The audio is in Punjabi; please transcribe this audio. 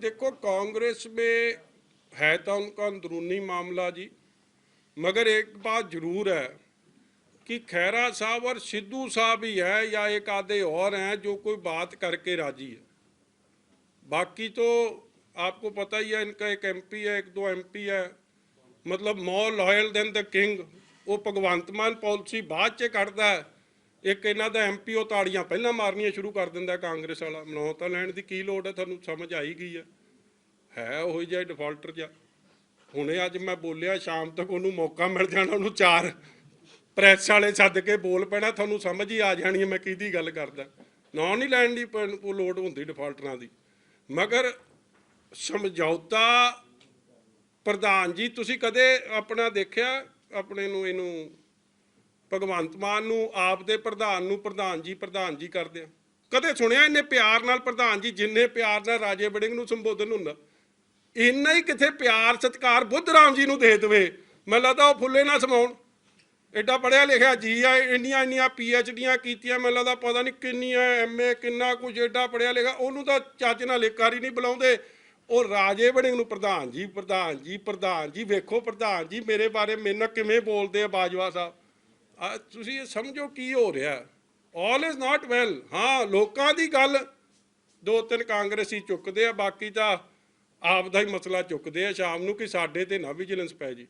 देखो कांग्रेस में है तो उनका अंदरूनी मामला जी मगर एक बात जरूर है कि खैरा साहब और सिद्धू साहब ही है या एक आधे और हैं जो कोई बात करके राजी है बाकी तो आपको पता ही है इनका एक एमपी है एक दो एमपी है ਮਤਲਬ more loyal than the king ਉਹ ਭਗਵੰਤ ਮਾਨ ਪਾਲਿਸੀ ਬਾਅਦ ਚ ਕੱਢਦਾ ਹੈ ਇੱਕ ਇਹਨਾਂ ਦਾ ਐਮਪੀ ਉਹ ਤਾੜੀਆਂ ਪਹਿਲਾਂ ਮਾਰਨੀਆਂ ਸ਼ੁਰੂ ਕਰ ਦਿੰਦਾ ਕਾਂਗਰਸ ਵਾਲਾ ਮਨੋ ਤਾਂ ਲੈਣ ਦੀ ਕੀ ਲੋੜ ਹੈ ਤੁਹਾਨੂੰ ਸਮਝ ਆਈ ਗਈ ਹੈ? ਹੈ ਉਹੀ ਜਿਹਾ ਡਿਫਾਲਟਰ ਜਿਹਾ। ਹੁਣੇ ਅੱਜ ਮੈਂ ਬੋਲਿਆ, ਸ਼ਾਮ ਤੱਕ ਉਹਨੂੰ ਮੌਕਾ ਮਿਲ ਜਾਣਾ, ਉਹਨੂੰ ਚਾਰ ਪ੍ਰੈਸ ਵਾਲੇ ਸੱਦ ਕੇ ਬੋਲ ਪੈਣਾ, ਤੁਹਾਨੂੰ ਸਮਝ ਹੀ ਆ ਜਾਣੀ ਹੈ ਮੈਂ ਕਿਹਦੀ ਗੱਲ ਕਰਦਾ। ਨਾ ਨਹੀਂ ਲੈਣ ਦੀ ਪ- ਉਹ ਲੋੜ ਹੁੰਦੀ ਡਿਫਾਲਟਰਾਂ ਦੀ। ਮਗਰ ਸਮਝੌਤਾ ਪ੍ਰਧਾਨ ਜੀ, ਤੁਸੀਂ ਕਦੇ ਆਪਣਾ ਦੇਖਿਆ ਆਪਣੇ ਨੂੰ ਇਹਨੂੰ ਭਗਵੰਤ ਮਾਨ ਨੂੰ, ਆਪ ਦੇ ਪ੍ਰਧਾਨ ਨੂੰ ਪ੍ਰਧਾਨ ਜੀ ਪ੍ਰਧਾਨ ਜੀ ਕਰਦੇ ਆ। ਕਦੇ ਸੁਣਿਆ ਇੰਨੇ ਪਿਆਰ ਨਾਲ ਪ੍ਰਧਾਨ ਜੀ, ਜਿੰਨੇ ਪਿਆਰ ਨਾਲ ਰਾਜੇ ਵੜਿੰਗ ਨੂੰ ਸੰਬੋਧਨ ਹੁੰਦਾ? ਇੰਨਾ ਹੀ ਕਿਥੇ ਪਿਆਰ, ਸਤਿਕਾਰ ਬੁੱਧ ਰਾਮ ਜੀ ਨੂੰ ਦੇ ਦੇਵੇ? ਮੈਨੂੰ ਲੱਗਦਾ ਉਹ ਫੁੱਲੇ ਨਾ ਸਮਾਉਣ। ਐਡਾ ਪੜਿਆ ਲਿਖਿਆ ਜੀ ਆ, ਇੰਨੀਆਂ ਇੰਨੀਆਂ ਡੀਆਂ ਕੀਤੀਆਂ, ਮੈਨੂੰ ਲੱਗਦਾ ਪਤਾ ਨਹੀਂ ਕਿੰਨੀਆਂ ਐਮਏ ਕਿੰਨਾ ਕੁਝ ਐਡਾ ਪੜਿਆ ਲਿਖਿਆ। ਉਹਨੂੰ ਤਾਂ ਚੱਜ ਨਾਲ ਲੇਕਾਰੀ ਨਹੀਂ ਬੁਲਾਉਂਦੇ। ਉਹ ਰਾਜੇ ਵੜਿੰਗ ਨੂੰ ਪ੍ਰਧਾਨ ਜੀ ਪ੍ਰਧਾਨ ਜੀ ਪ੍ਰਧਾਨ ਜੀ, ਵੇਖੋ ਪ੍ਰਧਾਨ ਜੀ, ਮੇਰੇ ਬਾਰੇ ਮੇਰੇ ਨਾਲ ਕਿਵੇਂ ਬੋਲਦੇ ਆ ਬਾਜਵਾ ਸਾਹਿਬ? ਤੁਸੀਂ ਇਹ ਸਮਝੋ ਕੀ ਹੋ ਰਿਹਾ? ਆਲ ਇਜ਼ ਨਾਟ ਵੈਲ ਹਾਂ, ਲੋਕਾਂ ਦੀ ਗੱਲ ਦੋ ਤਿੰਨ ਕਾਂਗਰਸੀ ਚੁੱਕਦੇ ਆ, ਬਾਕੀ ਤਾਂ ਆਪ ਦਾ ਹੀ ਮਸਲਾ ਚੁੱਕਦੇ ਆ। ਸ਼ਾਮ ਨੂੰ ਕਿ ਸਾਡੇ ਤੇ ਨਾ ਵਿਜੀਲੈਂਸ ਪੈ ਜੀ।